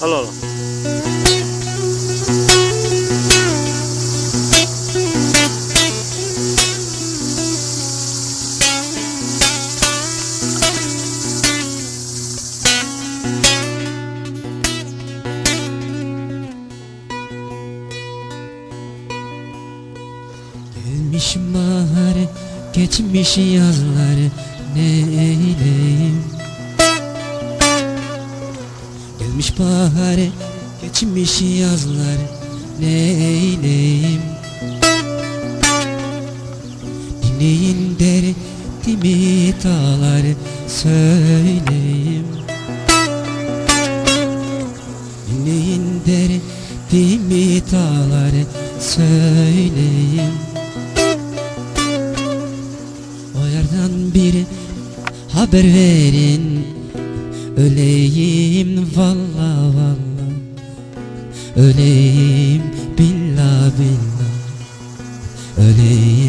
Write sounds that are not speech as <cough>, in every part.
Al al. Gelmiş bahar, geçmiş yazlar ne eyleyim Gelmiş bahar, geçmiş yazlar ne eyleyim Dinleyin derdimi dağlar söyleyeyim Dinleyin derdimi dağlar söyleyeyim O yerden bir haber verin Öleyim valla Öleyim billah billah. Öleyim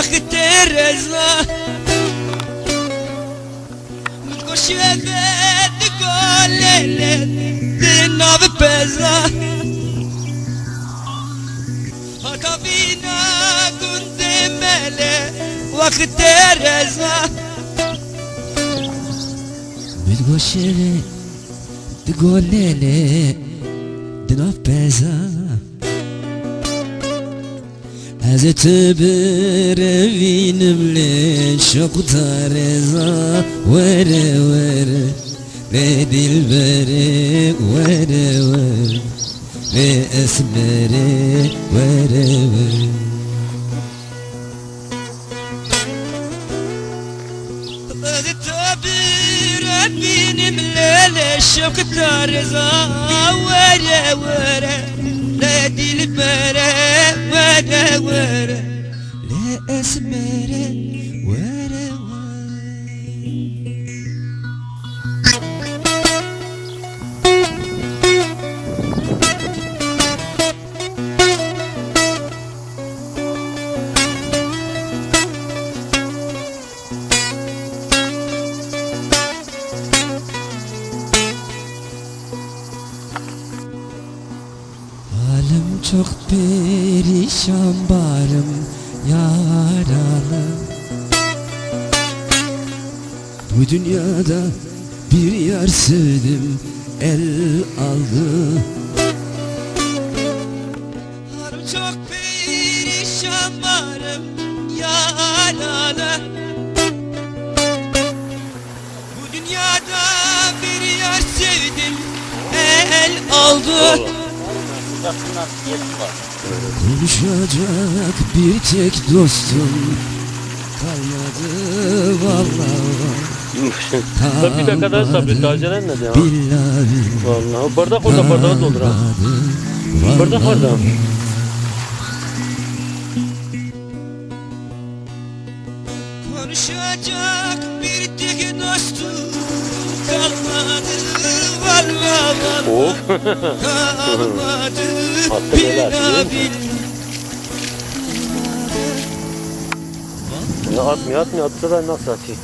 Ах, Тереза Nos gostieve de colele De nove pesa. Otavina Gundemele Ах, Тереза Nos gostieve de colele é De nove pesa. Hazreti bir evinimle çok da reza Vere vere Ve dilbere vere vere Ve esmere vere vere. Da reza Vere vere Le dilbere ወረ ለእስመረ çok perişan barım yaralı. Bu dünyada bir yer sevdim el aldı. Halim çok perişan barım yaralı. Bu dünyada bir yer sevdim el aldı Konuşacak bir tek dostum kalmadı vallahi Tabii bir dakika daha sabret. Acelen ne ya? billahi Vallahi. Bardak orada bardağı doldur ha. Bardak orada. Konuşacak bir tek dostum kalmadı vallahi Hop. <laughs> kalmadı Hatta Ya atmıyor atmıyor. Atsa ben nasıl atayım?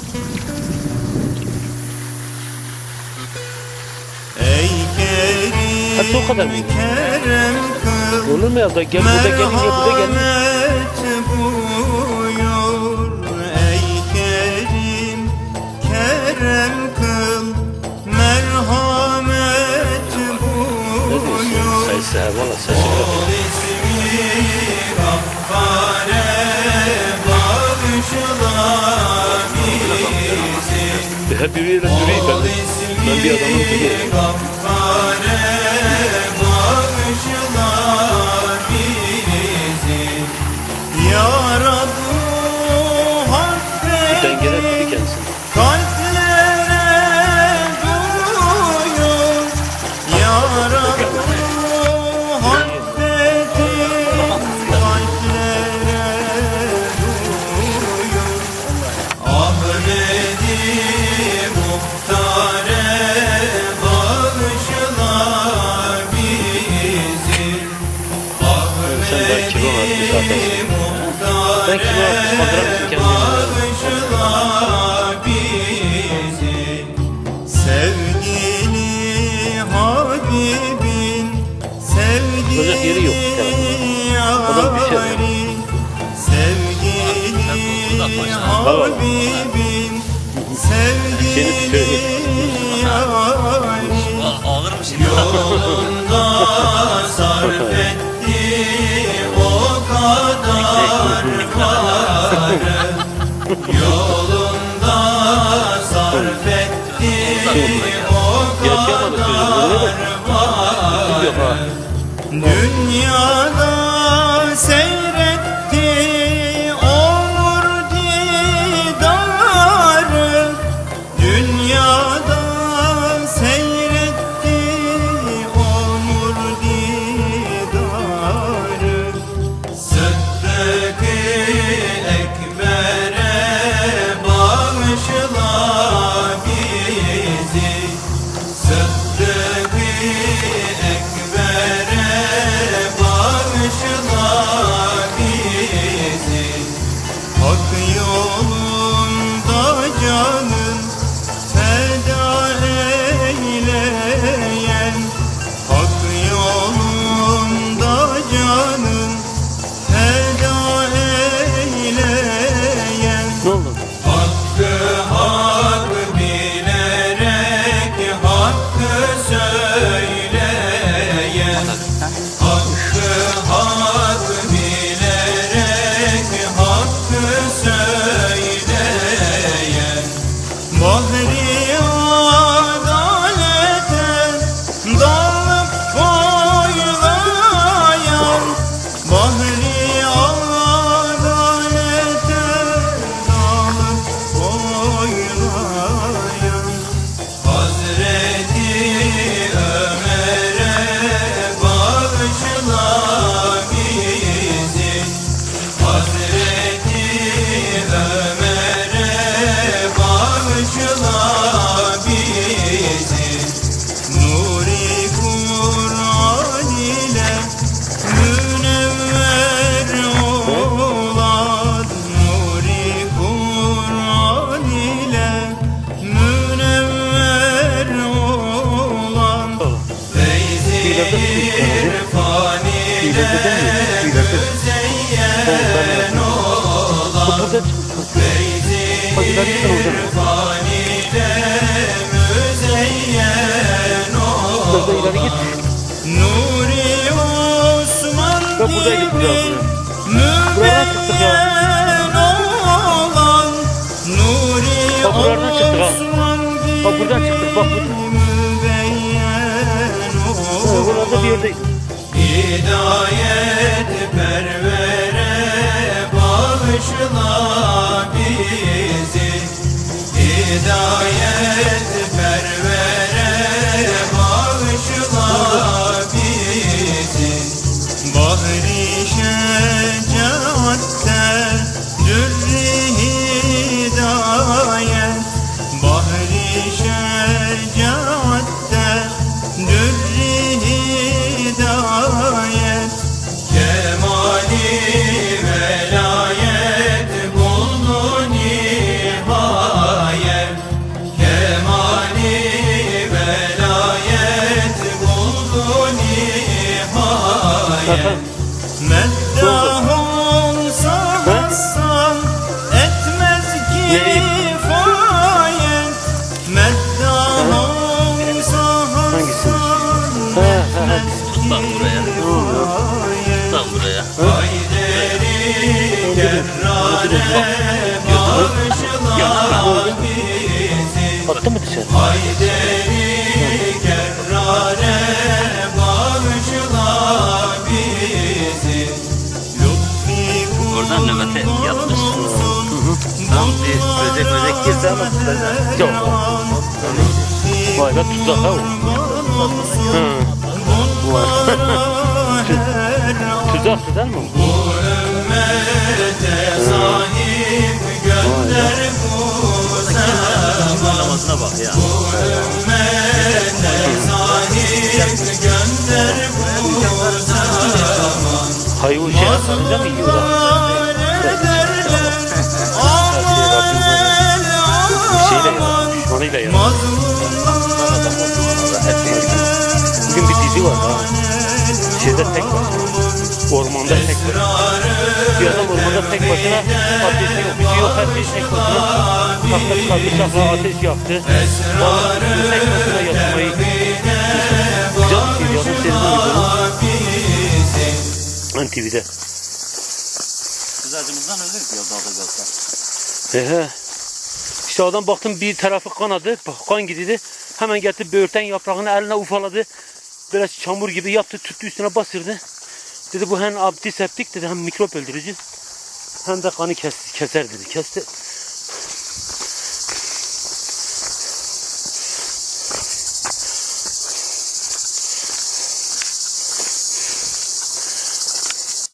Ey kerim Hadi o kadar mı? Olur mu ya? Gel burada gelince burada. biriyle biri ben, ben bir adamın kulu oldum. Dengede tuttu kendisini. Ahmed'in Yolunda sarf etti o kadar var. Dünya neden mi? Tüylerdir. Soğuktan yaratır. Burada çıkmışsın. Hacılar gitsin hocam. Biraz da ileri git. Nuri Osman ben buradaydık burada. Buradan çıktık ya. Bak buradan çıktık ha. Bak buradan çıktık bak buradan. Buralarda bir yerdeyiz. Hidayet pervere bağışla bizi. Hidayet böcek böcek girdi ama tutacak. Yok. Vay be tuzak ha o. Tuzaktı değil mi? Bu ümmete sahip gönder bu zaman Namazına bak ya. Ümmete sahip gönder var ha. Şeyde tek başına. Ormanda tek başına. Bir adam ormanda tek başına ateşi yok, bir şey yok, her şey tek başına. Tahta çıkardı, şafla ateş yaktı. Vallahi tek başına yaşamayı. Güzel bir ya, bu serinin uygunu. Ben TV'de. Kız acımızdan ölür ya dalga gelse. Ehe. İşte adam baktım bir tarafı kanadı, kan gidiyordu. Hemen getirdi böğürten yaprağını eline ufaladı. Biraz çamur gibi yaptı, tuttu üstüne basırdı. Dedi bu hem antiseptik dedi hem mikrop öldürücü hem de kanı kes, keser dedi. Kesti.